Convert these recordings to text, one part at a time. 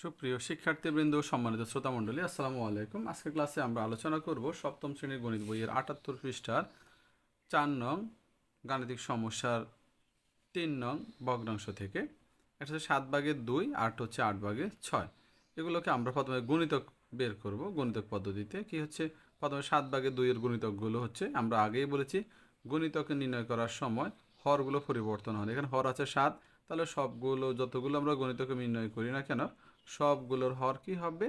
সুপ্রিয় শিক্ষার্থীবৃন্দ, সম্মানিত শ্রোতামণ্ডলী, আসসালামু আলাইকুম। আজকের ক্লাসে আমরা আলোচনা করব সপ্তম শ্রেণির গণিত বইয়ের আটাত্তর পৃষ্ঠার চার নং গাণিতিক সমস্যার তিন নং ভগ্নাংশ থেকে। এটা হচ্ছে সাত ভাগের দুই, আট হচ্ছে আট ভাগের ছয়। এগুলোকে আমরা প্রথমে গণিতক বের করব, গণিতক পদ্ধতিতে। কি হচ্ছে? প্রথমে সাত ভাগের দুইয়ের গণিতকগুলো হচ্ছে, আমরা আগেই বলেছি, গণিতকে নির্ণয় করার সময় হরগুলো পরিবর্তন হয়। এখানে হর আছে সাত, তাহলে সবগুলো, যতগুলো আমরা গণিতকে নির্ণয় করি না কেন সবগুলোর হর কি হবে?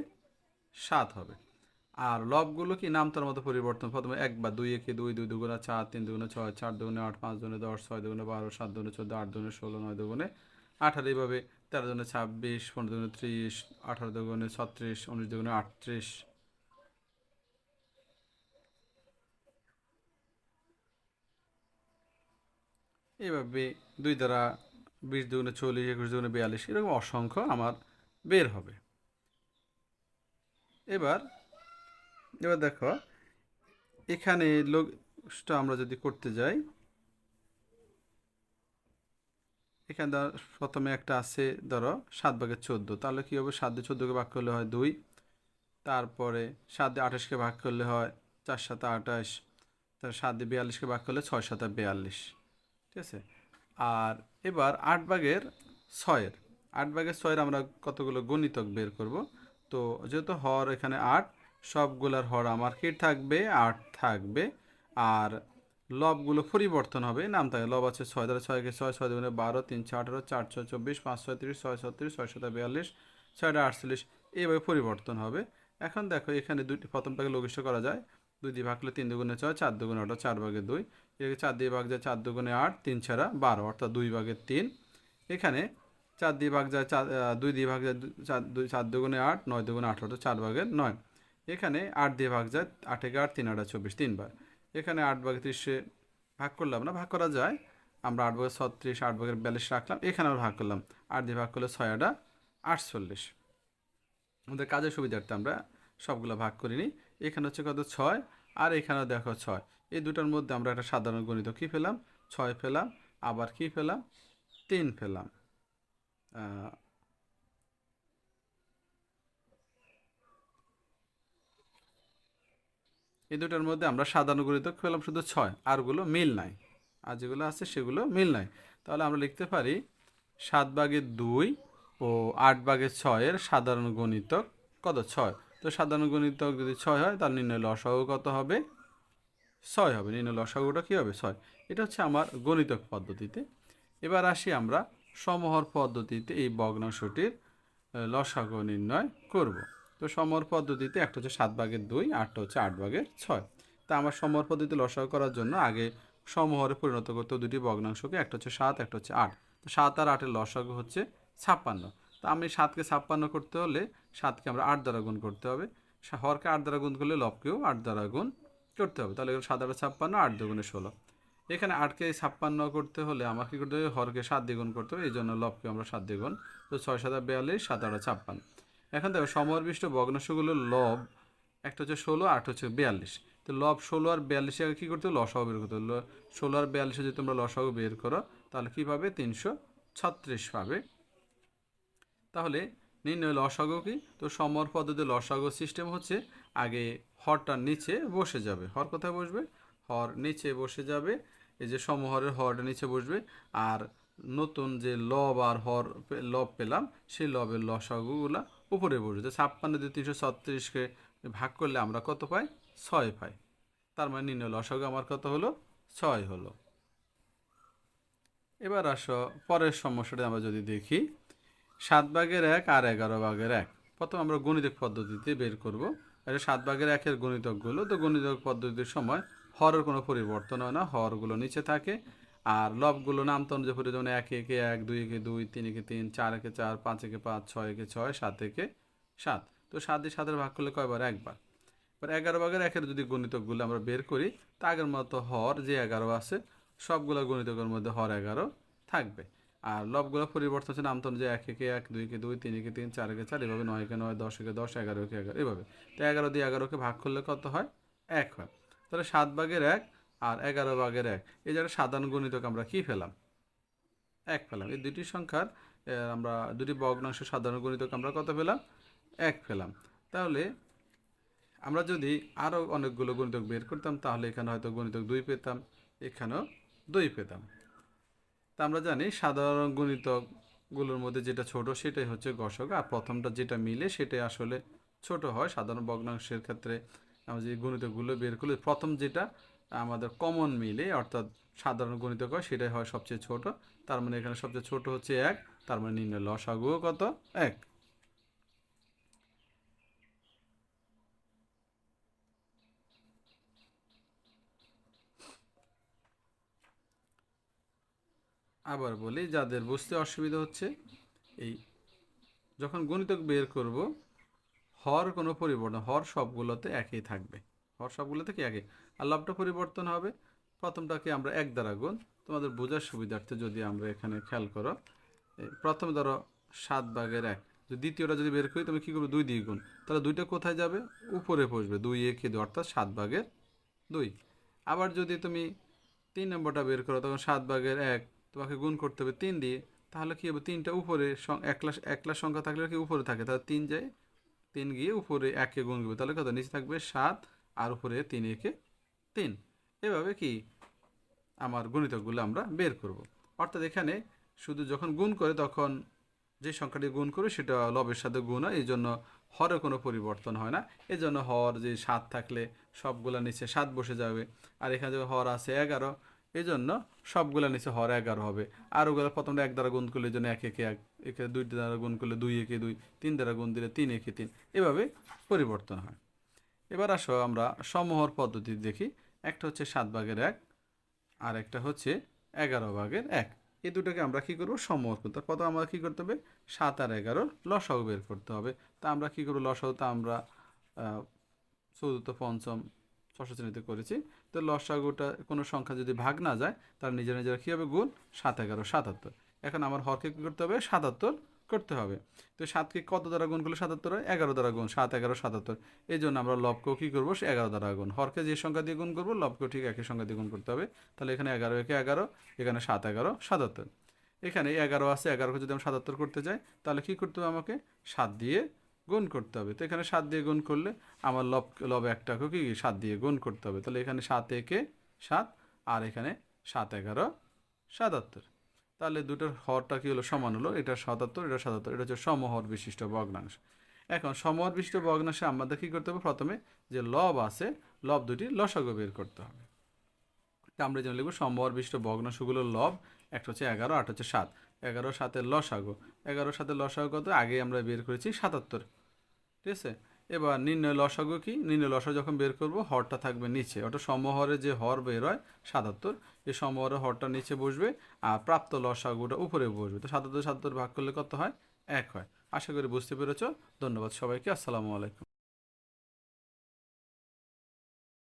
সাত হবে। আর লবগুলো কি? নামতার মতো পরিবর্তন। প্রথমে এক বা দুই একে দুই দুই দুগুণে চার, তিন দুগুণে ছয়, চার দুগুণে আট, পাঁচ দুগুণে দশ, ছয় দুগুণে বারো, সাত দুগুণে চোদ্দ, আট দুগুণে ষোলো, নয় দুগুণে আঠারো। এইভাবে তেরো দুগুণে ছাব্বিশ, পনেরো দুগুণে ত্রিশ, আঠারো দুগুণে ছত্রিশ, উনিশ দুগুণে আটত্রিশ। এইভাবে দুই দ্বারা বিশ দুগুণে চল্লিশ, একুশ দুগুণে বিয়াল্লিশ, এরকম অসংখ্য আমার বের হবে। এবার এবার দেখো, এখানে লোকটা আমরা যদি করতে যাই, এখানে ধর প্রথমে একটা আছে, ধরো সাত ভাগের চোদ্দ। তাহলে কী হবে? সাত দিয়ে চোদ্দোকে ভাগ করলে হয় দুই। তারপরে সাত দিয়ে আঠাশকে ভাগ করলে হয় চার সাথে আঠাশ। তার সাত দিয়ে বিয়াল্লিশকে ভাগ করলে ছয় সাথে বিয়াল্লিশ। ঠিক আছে? আর এবার আট ভাগের ছয়ের আট ভাগের ছয়ের আমরা কতগুলো গণিতক বের করব? তো যেহেতু হর এখানে আট, সবগুলার হর আমার কি থাকবে? আট থাকবে। আর লবগুলো পরিবর্তন হবে, নাম থাকে, লব আছে ছয় দ্বারা ছয়কে ছয় ছয় দুগুণে বারো, তিন, ছয়, আঠারো, চার, ছয়, চব্বিশ, পাঁচ, ছয়, তিরিশ, ছয়, ছত্রিশ, ছয় শত বিয়াল্লিশ ছয়টা আটচল্লিশ এইভাবে পরিবর্তন হবে। এখন দেখো, এখানে দুইটি, প্রথমটাকে লঘিষ্ঠ করা যায়। দুই দিয়ে ভাগ করলে তিন দুগুণে ছয়, চার দুগুণে আট চার ভাগে দুই। এটাকে চার দিয়ে ভাগ যায়, চার দুগুণে আট, তিন ছাড়া বারো, অর্থাৎ দুই ভাগের তিন। এখানে চার দিয়ে ভাগ যায় চার দুই দিয়ে ভাগ যায় চার, দুই চার দুগুণে আট, নয় দুগুণে আঠারো চার ভাগের নয়। এখানে আট দিয়ে ভাগ যায় আট একে আট, তিন, আটা চব্বিশ, তিনবার। এখানে আট ভাগে ত্রিশে ভাগ করলাম না ভাগ করা যায়। আমরা আট ভাগের ছত্রিশ, আট ভাগের বিয়াল্লিশ রাখলাম, এখানে আমরা ভাগ করলাম। আট দিয়ে ভাগ করলে ছয়, আটা, আটচল্লিশ। আমাদের কাজের সুবিধার্থে আমরা সবগুলো ভাগ করি করিনি। এখানে হচ্ছে কত? ছয়। আর এখানেও দেখো ছয়। এই দুটোর মধ্যে আমরা একটা সাধারণ গণিত কী পেলাম? ছয় পেলাম, আবার কী পেলাম? তিন পেলাম। এই দুটোর মধ্যে আমরা সাধারণ গণিত পেলাম শুধু ছয়, আরগুলো মিল নাই। আর যেগুলো আছে সেগুলো মিল নাই। তাহলে আমরা লিখতে পারি সাত ভাগের দুই ও আট ভাগের ছয়ের সাধারণ গণিতক কত? ছয়। তো সাধারণ গণিতক যদি ছয় হয়, তাহলে নির্ণয় লসাগু কত হবে? ছয় হবে। নির্ণয় লসাগুটা কী হবে? ছয়। এটা হচ্ছে আমার গণিতক পদ্ধতিতে। এবার আসি আমরা সমহর পদ্ধতিতে এই ভগ্নাংশটির লসাগু নির্ণয় করব। তো সমহর পদ্ধতিতে একটা হচ্ছে সাত ভাগের দুই, আটটা হচ্ছে আট ভাগের ছয়। তা আমার সমহর পদ্ধতিতে লসাগু করার জন্য আগে সমহরে পরিণত করতে দুটি ভগ্নাংশকে, একটা হচ্ছে সাত, একটা হচ্ছে আট। তো সাত আর আটের লসাগু হচ্ছে ছাপ্পান্ন। তা আমি সাতকে ছাপ্পান্ন করতে হলে সাতকে আমরা আট দ্বারা গুণ করতে হবে। হরকে আট দ্বারা গুণ করলে লবকেও আট দ্বারা গুণ করতে হবে। তাহলে সাত আট ছাপ্পান্ন, আট দুগুণে ষোলো। এখানে আটকে ছাপ্পান্ন করতে হলে আমার কী করতে হবে? হরকে সাত দ্বিগুণ করতে হবে, এই জন্য লবকে আমরা সাত দ্বিগুণ। তো ছয় আট বিয়াল্লিশ, সাত আটা ছাপ্পান্ন। এখন দেখো সমরবিষ্ট ভগ্নাংশগুলো লব, একটা হচ্ছে ষোলো, আট হচ্ছে বিয়াল্লিশ। তো লব ষোলো আর বিয়াল্লিশে কী করতে হবে? লসাগু বের করতে হবে। ষোলো আর বিয়াল্লিশে যদি তোমরা লসাগু বের করো, তাহলে কী পাবে? তিনশো ছত্রিশ পাবে। তাহলে নির্ণয় লসাগু কি? তো সমর পদ্ধতি লসাগু সিস্টেম হচ্ছে আগে হরটার নিচে বসে যাবে। হর কোথায় বসবে? হর নিচে বসে যাবে। এই যে সমহরের হরটা নিচে বসবে, আর নতুন যে লব আর হর লব পেলাম, সেই লবের লসাগুগুলা উপরে বসবে। ছাপ্পান্ন দিয়ে তিনশো ছত্রিশকে ভাগ করলে আমরা কত পাই? ছয় পাই। তার মানে নিম্ন লসাগু আমার কত হলো? ছয় হলো। এবার আসো, পরের সমস্যাটা আমরা যদি দেখি, সাত ভাগের এক আর এগারো ভাগের এক। প্রথম আমরা গণিতক পদ্ধতিতে বের করব। এটা সাত ভাগের একের গণিতকগুলো, তো গণিতক পদ্ধতির সময় হরের কোনো পরিবর্তন হয় না, হরগুলো নিচে থাকে। আর লবগুলো নামতন যে যেমন এক একে এক, দুই একে দুই, তিন একে তিন, চার একে চার, পাঁচ একে পাঁচ, ছয় একে ছয়, সাত একে সাত। তো সাত দিয়ে সাতের ভাগ করলে কয়বার? একবার। এবার এগারো ভাগের একের যদি গণিতকগুলো আমরা বের করি, তা আগের মতো হর যে এগারো আছে, সবগুলো গণিতকের মধ্যে হর এগারো থাকবে। আর লবগুলো পরিবর্তন হচ্ছে নামতন যে এক একে এক, দুই কে দুই, তিন একে তিন, চার একে চার, এভাবে নয় একে নয়, দশ একে দশ, এগারো একে এগারো, এভাবে। তো এগারো দিয়ে এগারোকে ভাগ করলে কত হয়? এক হয়। তাহলে সাত ভাগের এক আর এগারো ভাগের এক। এই জায়গায় সাধারণ গণিতক আমরা কি ফেলাম এক ফেলাম এই দুটি সংখ্যার আমরা দুটি ভগ্নাংশ সাধারণ গণিতক আমরা কত পেলাম? এক ফেলাম তাহলে আমরা যদি আরও অনেকগুলো গণিতক বের করতাম, তাহলে এখানে হয়তো গণিতক দুই পেতাম, এখানেও দুই পেতাম। তা আমরা জানি সাধারণ গণিতকগুলোর মধ্যে যেটা ছোট সেটাই হচ্ছে গসক আর প্রথমটা যেটা মিলে সেটাই আসলে ছোট হয় সাধারণ ভগ্নাংশের ক্ষেত্রে। আমরা যে বের করলে প্রথম যেটা আমাদের কমন মিলে, অর্থাৎ সাধারণ গণিতক হয় সেটাই হয় সবচেয়ে ছোট। তার মানে এখানে সবচেয়ে ছোট হচ্ছে এক, তার মানে নির্ণয় লসাগুও কত? এক। আবার বলি, যাদের বুঝতে অসুবিধা হচ্ছে, এই যখন গণিতক বের করব হর কোনো পরিবর্তন, হর সবগুলোতে একই থাকবে। হর সবগুলোতে কি একই? আর লাভটা পরিবর্তন হবে? প্রথমটাকে আমরা এক দ্বারা গুণ। তোমাদের বোঝার সুবিধার্থে যদি আমরা এখানে খেয়াল করো প্রথম ধরো সাত ভাগের এক। দ্বিতীয়টা যদি বের করি তুমি কী করবে? দুই দিয়ে গুণ। তাহলে দুইটা কোথায় যাবে? উপরে বসবে। দুই একে দুই অর্থাৎ সাত ভাগের দুই। আবার যদি তুমি তিন নম্বরটা বের করো, তখন সাত ভাগের এক, তোমাকে গুণ করতে হবে তিন দিয়ে। তাহলে কী হবে? তিনটা উপরে এক সং- একলা একলা সংখ্যা থাকলে কি উপরে থাকে? তাহলে তিন যায় তিন গিয়ে উপরে একে গুণ করবে। তাহলে কত? নিচে থাকবে সাত, আর উপরে তিন একে তিন। এভাবে কি আমার গণিতকগুলো আমরা বের করব। অর্থাৎ এখানে শুধু যখন গুণ করে তখন যে সংখ্যাটি গুণ করে সেটা লবের সাথে গুণ হয় এই জন্য হরে কোনো পরিবর্তন হয় না। এই জন্য হর যে সাত থাকলে সবগুলা নিচে সাত বসে যাবে। আর এখানে যে হর আছে এগারো এই জন্য সবগুলা নিচে হর এগারো হবে। আর ওগুলো প্রথমটা এক দ্বারা গুণ করলে জন্য এক, একে এক, একে দুই দ্বারা গুণ করলে দুই, একে দুই, তিন দ্বারা গুণ দিলে তিন, একে তিন। এভাবে পরিবর্তন হয়। এবার আসো আমরা সমহর পদ্ধতি দেখি। একটা হচ্ছে সাত ভাগের এক, আর একটা হচ্ছে এগারো ভাগের এক। এই দুটোকে আমরা কী করব? সমহর করতে হবে। প্রথমে আমরা কী করতে হবে? সাত আর এগারোর লসাগু বের করতে হবে। তা আমরা কী করব লসাগু? তা আমরা চতুর্থ, পঞ্চম ষষ্ঠ শ্রেণীতে করেছি। তো লসাগুটা কোনো সংখ্যা যদি ভাগ না যায় তার নিজের নিজের কী হবে? গুণ সাত এগারো, সাতাত্তর। এখন আমার হরকে কী করতে হবে? সাতাত্তর করতে হবে। তো সাতকে কত দ্বারা গুণ করলে সাতাত্তর হয়? এগারো দ্বারা গুণ, সাত এগারো, সাতাত্তর। এই জন্য আমরা লবকেও কী করব? সে এগারো দ্বারা গুণ। হরকে যে সংখ্যা দিয়ে গুণ করব, লবকেও ঠিক একই সংখ্যা দিয়ে গুণ করতে হবে। তাহলে এখানে এগারো একে এগারো, এখানে সাত এগারো, সাতাত্তর। এখানে এগারো আছে, এগারোকে যদি আমি সাতাত্তর করতে চাই তাহলে কী করতে হবে আমাকে? সাত দিয়ে গুণ করতে হবে। তো এখানে সাত দিয়ে গুণ করলে আমার লব লব একটাকেও কি সাত দিয়ে গুণ করতে হবে। তাহলে এখানে সাত একে সাত, আর এখানে সাত এগারো সাতাত্তর। তাহলে দুটোর হরটা কি হলো? সমান হলো। এটা সাতাত্তর এটা সাতাত্তর, এটা হচ্ছে সমহর বিশিষ্ট ভগ্নাংশ। এখন সমহর বিশিষ্ট ভগ্নাংশে আমাদের কী করতে হবে? প্রথমে যে লব আছে, লব দুটি লসাগু বের করতে হবে। তা আমরা যেন লিখব সমহর বিশিষ্ট ভগ্নাংশগুলোর লব, একটা হচ্ছে এগারো, আট হচ্ছে সাত। এগারো সাতের লসাগু। এগারো সাতের লসাগু কত? আগে আমরা বের করেছি সাতাত্তর। ঠিক আছে? এবার নির্ণয় লসাগু কি? নির্ণয় লসা যখন বের করব, হরটা থাকবে নিচে। অর্থাৎ সমহরে যে হর বের হয়, সাতাত্তর, এই সমহরে হরটা নিচে বসবে আর প্রাপ্ত লসাগুটা উপরে বসবে। তো সাতাত্তর সাতাত্তর ভাগ করলে কত হয়? এক হয়। আশা করি বুঝতে পেরেছ। ধন্যবাদ সবাইকে। আসসালামু আলাইকুম।